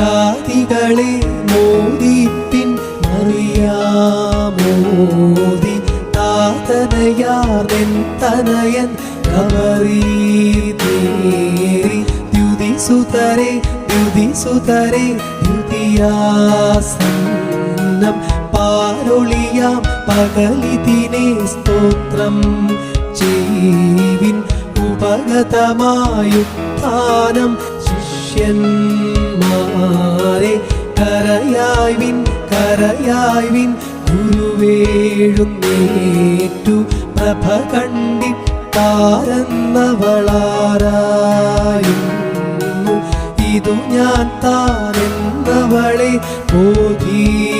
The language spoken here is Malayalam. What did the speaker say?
ജാതികളെ മോദിപ്പിൻ മറിയാമോദി താതനയാർന്നെൻ തനയൻ കവറീതേറി ദ്യുതിസുതരെ ദ്യുതിസുതരെ ദ്യുതിയാസന്നം. പാരൊളിയാം പകലിതിനെ സ്തോത്രം ചെയ്വിൻ. ഉപഗതമായുത്ഥാനം ശിഷ്യന്മാരെ കരയായ്വിൻ കരയായ്വിൻ ഗുരുവേഴുന്നേറ്റു പ്രഭ കണ്ടി കണ്ടിത്താരെന്നവളാരായുന്നു ഇതു ഞാൻ താനെന്നവളെ ബോധിപ്പിച്ചാൽ.